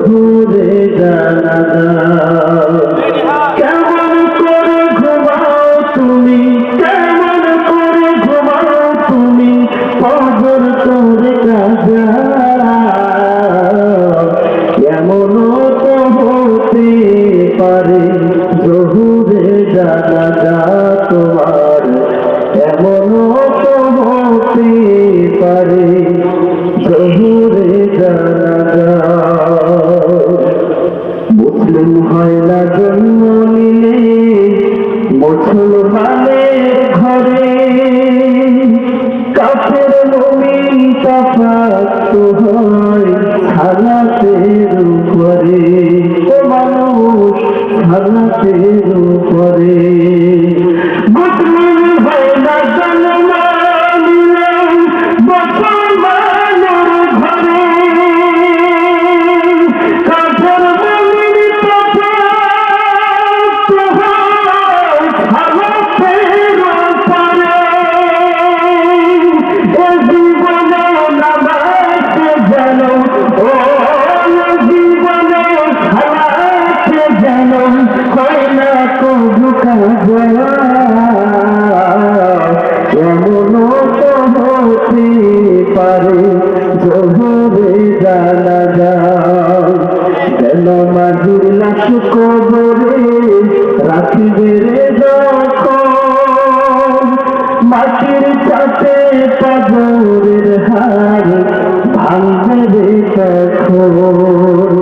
হুরে জানা কেমন করে কেমন করে ঘুমাও তুমি? পাগল করে কাজা। কেমন তো হতে পারে জহুরে জানা তোমার? হালাতের উপরে মানুষ হালাতের এমন তো হতে পারে জহরে জানা যায় কেন মাঝির লাশ কবরে রাখিবে রে মাটির চাপে পাগরের হার ভাঙবে রে তখন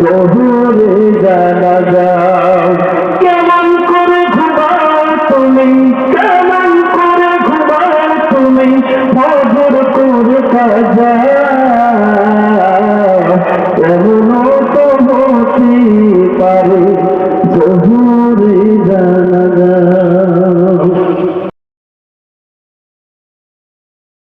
জহুরে জানা যাও কেমন করে ঘুমাও তুমি? কেমন করে ঘুমাও তুমি? ফজর করে কাজা